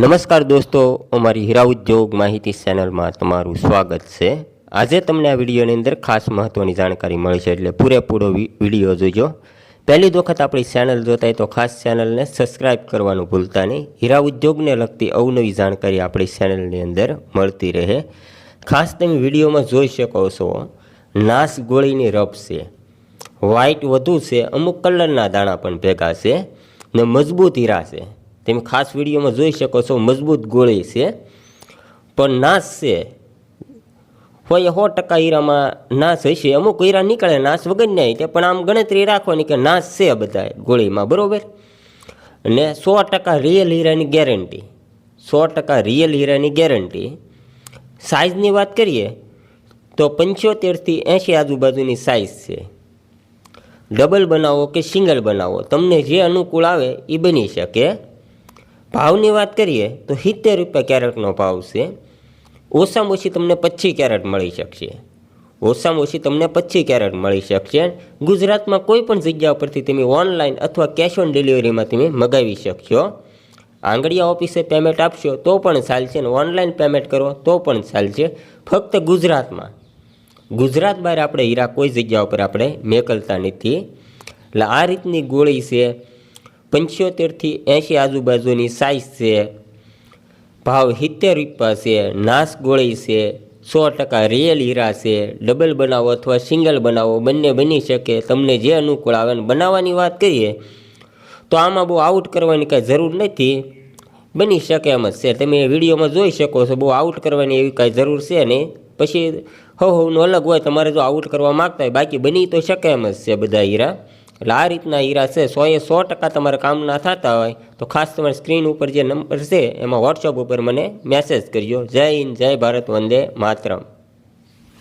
નમસ્કાર દોસ્તો, અમારી હીરા ઉદ્યોગ માહિતી ચેનલમાં તમારું સ્વાગત છે. આજે તમને આ વિડીયોની અંદર ખાસ મહત્ત્વની જાણકારી મળી છે એટલે પૂરેપૂરો વીડિયો જોજો. પહેલી વખત આપણી ચેનલ જોતા તો ખાસ ચેનલને સબસ્ક્રાઇબ કરવાનું ભૂલતા નહીં. હીરા ઉદ્યોગને લગતી અવનવી જાણકારી આપણી ચેનલની અંદર મળતી રહે. ખાસ તમે વિડીયોમાં જોઈ શકો છો નાશ ગોળીની રફ છે. વ્હાઇટ વધુ છે, અમુક કલરના દાણા પણ ભેગા છે ને મજબૂત હીરા છે. તમે ખાસ વિડીયોમાં જોઈ શકો છો, મજબૂત ગોળી છે. પણ નાશ છે. હોય સો ટકા હીરામાં નાશ હશે. અમુક હીરા નીકળે, નાશ વગર નહીં તે પણ આમ ગણતરી રાખવાની કે નાશ છે બધા ગોળીમાં, બરાબર? ને સો ટકા રિયલ હીરાની ગેરંટી સો ટકા રિયલ હીરાની ગેરંટી સાઇઝની વાત કરીએ, તો પંચોતેરથી એંશી આજુબાજુની સાઇઝ છે. ડબલ બનાવો કે સિંગલ બનાવો? તમને જે અનુકૂળ આવે એ બની શકે. ભાવની વાત કરીએ તો સિત્તેર રૂપિયા કેરેટનો ભાવ છે. ઓછામાં ઓછી તમને પચીસ કેરેટ મળી શકશે. ઓછામાં ઓછી તમને પચીસ કેરેટ મળી શકશે. ગુજરાતમાં કોઈ પણ જગ્યા પરથી તમે ઓનલાઈન અથવા કેશ ઓન ડિલિવરીમાં તમે મગાવી શકશો. આંગળીયા ઓફિસે પેમેન્ટ આપશો તો પણ ચાલશે ને ઓનલાઈન પેમેન્ટ કરો તો પણ ચાલશે. ફક્ત ગુજરાતમાં. ગુજરાત બહાર આપણે હીરા કોઈ જગ્યા ઉપર આપણે મેકલતા નથી. એટલે આ રીતની ગોળી છે. પંચોતેરથી એંશી આજુબાજુની સાઇઝ છે. ભાવ સિત્તેર રૂપિયા છે, નાશ ગોળી છે, સો ટકા રિયલ હીરા છે ડબલ બનાવો અથવા સિંગલ બનાવો, બંને બની શકે. તમને જે અનુકૂળ આવે અને બનાવવાની વાત કરીએ, તો આમાં બહુ આઉટ કરવાની કાંઈ જરૂર નથી. બની શકે એમ જ છે. તમે વિડીયોમાં જોઈ શકો છો, બહુ આઉટ કરવાની એવી કાંઈ જરૂર છે નહીં. પછી હો હોનું અલગ હોય, તમારે જો આઉટ કરવા માગતા હોય, બાકી બની તો શકે એમ જ છે બધા હીરા. એટલે આ રીતના હીરા છે. સો એ સો ટકા તમારે કામના થતા હોય તો ખાસ તમારે સ્ક્રીન ઉપર જે નંબર છે, એમાં વોટ્સઅપ ઉપર મને મેસેજ કરજો. જય હિન્દ, જય ભારત, વંદે માતરમ.